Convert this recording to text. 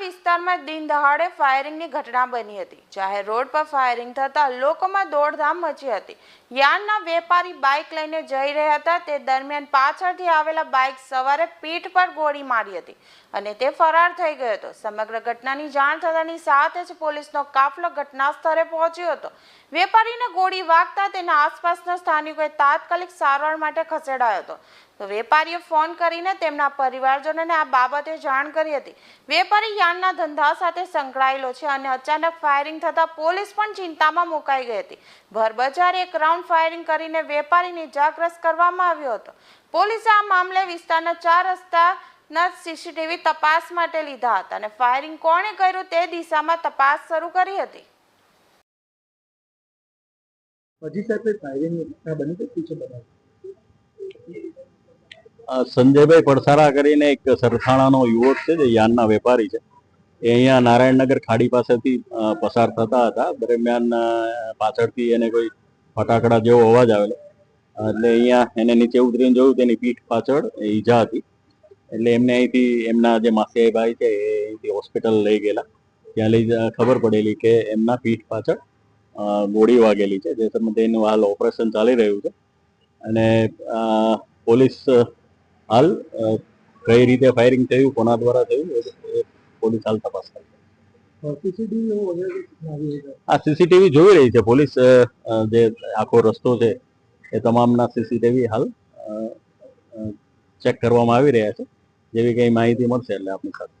વિસ્તારમાં દિન દહાડે ફાયરિંગની ઘટના બની હતી. જાહેર રોડ પર ફાયરિંગ થતાં લોકોમાં દોડધામ મચી હતી. યાનના વેપારી બાઇક લઈને જઈ રહ્યા હતા. તે દરમિયાન પાછળથી આવેલા બાઇક સવારે પીઠ પર ગોળી મારી હતી અને તે ફરાર થઈ ગયો હતો. સમગ્ર ઘટનાની જાણ થતાની સાથે જ પોલીસનો કાફલો ઘટના સ્થળે પહોંચ્યો હતો. વેપારીને ગોળી વાગતા તેના આસપાસના સ્થાનિકોએ તાત્કાલિક સારવાર માટે ખસેડાયો હતો. તો વેપારીએ ફોન કરીને તેમના પરિવારજનોને આ બાબતે જાણ કરી હતી. વેપારી યાનના ધંધા સાથે સંકળાયેલો છે અને અચાનક ફાયરિંગ થતાં પોલીસ પણ ચિંતામાં મુકાઈ ગઈ હતી. ભરબજારે એક રાઉન્ડ ફાયરિંગ કરીને વેપારીને ઇજાગ્રસ્ત કરવામાં આવ્યો હતો. પોલીસે આ મામલે વિસ્તારના ચાર રસ્તાના સીસીટીવી તપાસ માટે લીધા હતા અને ફાયરિંગ કોણે કર્યું તે દિશામાં તપાસ શરૂ કરી હતી. હજી સાહેબ ફાયરિંગ બની તો છે? અ, સંજયભાઈ પડસારા કરીને એક સરથાણાનો યુવક છે, જે યાનના વેપારી છે. એ અહીંયા નારાયણનગર ખાડી પાસેથી પસાર થતા હતા. દરમિયાન પાછળથી એને કોઈ ફટાકડા જેવો અવાજ આવેલો. એટલે અહીંયા એને નીચે ઉતરીને જોયું, તેની પીઠ પાછળ ઈજા હતી. એટલે એમને અહીંથી, એમના જે માસિયાઈ ભાઈ છે, એ અહીંથી હોસ્પિટલ લઈ ગયેલા. ત્યાં લઈ ખબર પડેલી કે એમના પીઠ પાછળ ગોળી વાગેલી છે, જે સંબંધે એનું હાલ ઓપરેશન ચાલી રહ્યું છે. અને પોલીસ હાલ કઈ રીતે ફાયરિંગ થયું કોના દ્વારા થયું એ પોલીસ હાલ તપાસ કરે આ સીસીટીવી જોઈ રહી છે પોલીસ જે આખો રસ્તો છે એ તમામના સીસીટીવી હાલ ચેક કરવામાં આવી રહ્યા છે. જેવી કઈ માહિતી મળશે એટલે આપની સાથે.